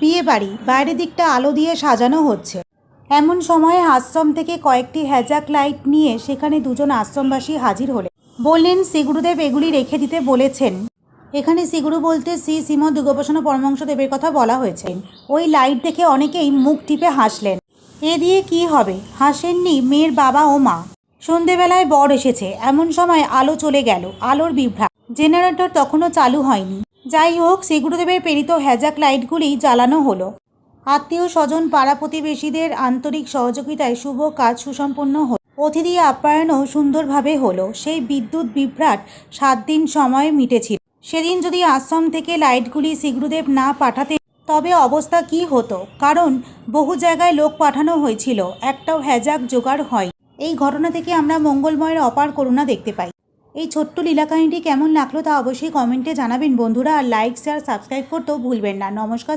বিয়ে বাড়ি বাইরের দিকটা আলো দিয়ে সাজানো হচ্ছে। এমন সময়ে আশ্রম থেকে কয়েকটি হ্যাজাক লাইট নিয়ে সেখানে দুজন আশ্রমবাসী হাজির হলেন। বললেন, শ্রীগুরুদেব এগুলি রেখে দিতে বলেছেন। এখানে শ্রীগুরু বলতে শ্রী শ্রীমদ দুর্গোপাসনা পরমংশ দেবের কথা বলা হয়েছে। ওই লাইট দেখে অনেকেই মুখ টিপে হাসলেন। এ দিয়ে কি হবে? হাসেননি মেয়ের বাবা ও মা। সন্ধেবেলায় বর এসেছে। এমন সময় আলো চলে গেল, আলোর বিভ্রাট। জেনারেটর তখনও চালু হয়নি। যাই হোক শ্রীগুরুদেবের প্রেরিত হ্যাজাক লাইটগুলি জ্বালানো হলো। আত্মীয় স্বজন পাড়া প্রতিবেশীদের আন্তরিক সহযোগিতায় শুভ কাজ সুসম্পন্ন হল। অতিথি আপ্যায়নও সুন্দরভাবে হলো। সেই বিদ্যুৎ বিভ্রাট সাত দিন সময় মিটেছিল। সেদিন যদি আশ্রম থেকে লাইটগুলি শ্রীগুরুদেব না পাঠাতে তবে অবস্থা কি হতো? কারণ বহু জায়গায় লোক পাঠানো হয়েছিল। একটাও হ্যাজাক জোগাড় হয় এই ঘটনা থেকে আমরা মঙ্গলময়ের অপার করুণা দেখতে পাই। এই ছোট্ট লীলাকাহিনীটি কেমন লাগল তা অবশ্যই কমেন্টে জানাবেন বন্ধুরা। আর লাইক শেয়ার সাবস্ক্রাইব করতেও ভুলবেন না। নমস্কার